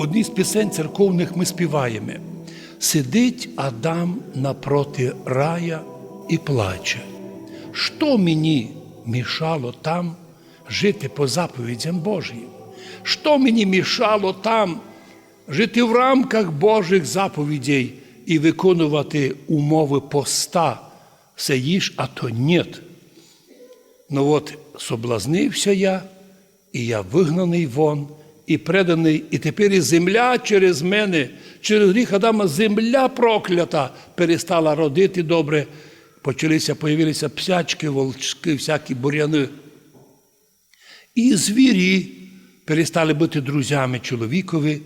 одній з пісень церковних ми співаємо. Сидить Адам напроти рая і плаче. Що мені мішало там жити по заповідям Божим? Що мені мішало там жити в рамках Божих заповідей і виконувати умови поста? Все їж, а то нет. Ну от соблазнився я, і я вигнаний вон, і преданий, і тепер і земля через мене, через гріх Адама, земля проклята перестала родити добре. Почалися, появилися псячки, волчки, всякі буряни. І звірі перестали бути друзями чоловікові,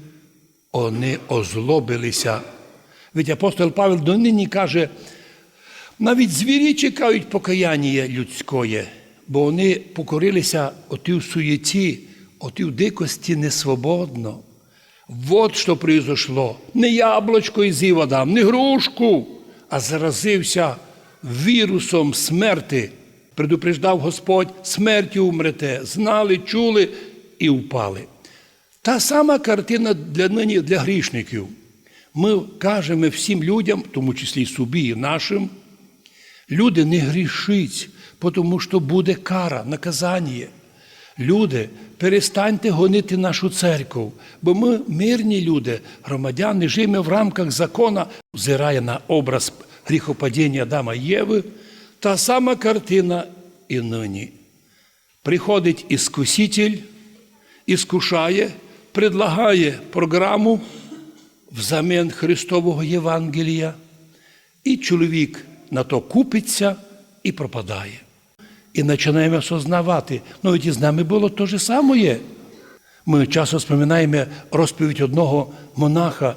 вони озлобилися. Ведь апостол Павел донині каже, навіть звірі чекають покаяння людської, бо вони покорилися оті в суєті, оті в дикості несвободно. Вот що произошло. Не яблочко із Івадам, не грушку, а заразився вірусом смерти. Предупреждав Господь, смертю умрете, знали, чули і впали. Та сама картина для нині для грішників. Ми кажемо всім людям, в тому числі і собі, і нашим, люди не грішіть, тому що буде кара, наказання. Люди, перестаньте гонити нашу церкву, бо ми мирні люди, громадяни, живемо в рамках закона, взирає на образ гріхопадіння Адама Єви, та сама картина і нині. Приходить іскуситель, іскушає, предлагає програму взамін Христового Євангелія, і чоловік на то купиться і пропадає. І починаємо осознавати, ну і з нами було те ж саме. Ми часто споминаємо розповідь одного монаха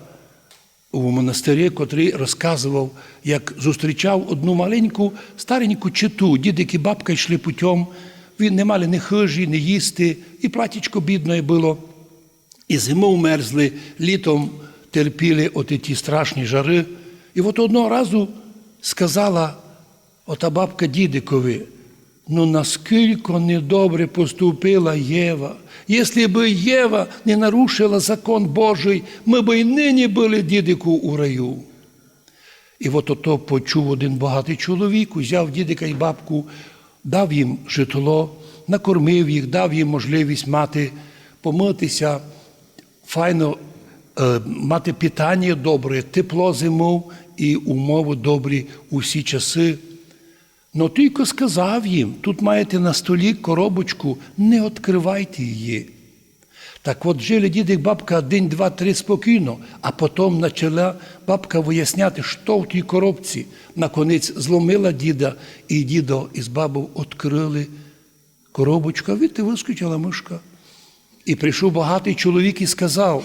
у монастирі, котрий розказував, як зустрічав одну маленьку стареньку читу, дідик і бабка йшли путем, він не мали ні хижі, ні їсти, і платічко бідне було. І зимою мерзли, літом терпіли от ті страшні жари. І от одного разу сказала ота бабка дідикові, ну наскільки недобре поступила Єва. Якщо б Єва не нарушила закон Божий, ми б і нині були дідику у раю. І от ото почув один багатий чоловік, взяв дідика і бабку, дав їм житло, накормив їх, дав їм можливість мати, помитися, файно е, мати питання добре, тепло зимов і умови добрі у всі часи. Но тільки сказав їм, тут маєте на столі коробочку, не відкривайте її. Так от жили дідик бабка день, два, три спокійно, а потім почала бабка виясняти, що в тій коробці. Наконець зломила діда, і дідо із бабою відкрили коробочку, а відти вискочила мишка. І прийшов багатий чоловік і сказав: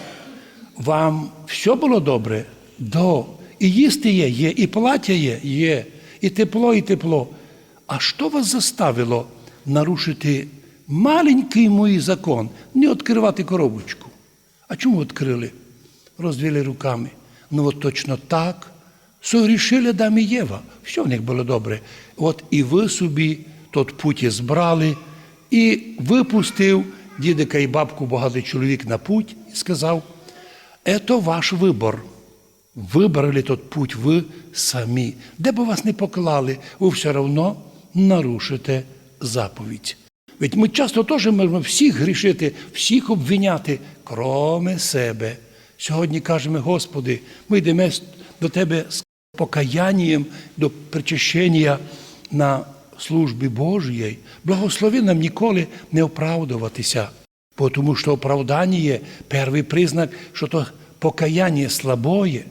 вам все було добре? До. І їсти є, є, і плаття є, є, і тепло, і тепло. А що вас заставило нарушити маленький мій закон, не відкривати коробочку? А чому відкрили? Розвели руками. Ну от точно так. Согрішили Адам і Єва. Все в них було добре. От і ви собі тот путь збрали, і випустив дідика і бабку багатий чоловік на путь і сказав: «Ето ваш вибор. Вибрали тот путь ви самі. Де б вас не поклали, ви все одно нарушите заповідь. Ведь ми часто теж можемо всіх грішити, всіх обвиняти, кроме себе. Сьогодні кажемо, Господи, ми йдемо до Тебе з покаянням, до причащення на службі Божій. Благослови нам ніколи не оправдуватися, тому що оправдання є перший признак, що то покаяння слабоє.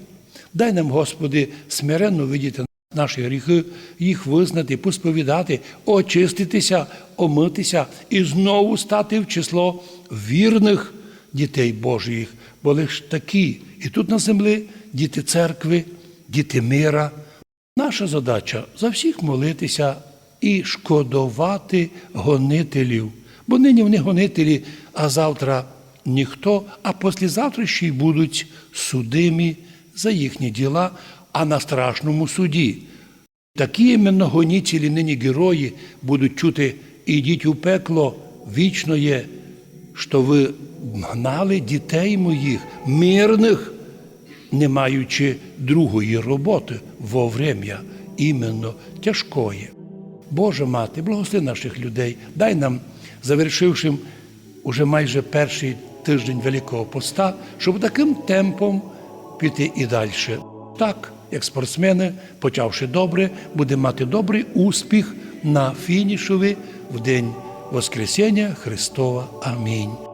Дай нам, Господи, смиренно видіти наші гріхи, їх визнати, посповідати, очиститися, омитися і знову стати в число вірних дітей Божих, бо лише такі, і тут на землі діти церкви, діти мира. Наша задача за всіх молитися і шкодувати гонителів. Бо нині вони гонителі, а завтра ніхто, а післязавтра ще й будуть судимі за їхні діла, а на страшному суді. Такі іменно гонітелі нині герої будуть чути ідіть у пекло вічно що ви гнали дітей моїх, мирних, не маючи другої роботи во врем'я іменно тяжкої. Боже мати, благослови наших людей, дай нам, завершивши уже майже перший тиждень Великого Поста, щоб таким темпом піти і далі. Так, як спортсмени, почавши добре, будемо мати добрий успіх на фінішові в день Воскресіння Христова. Амінь.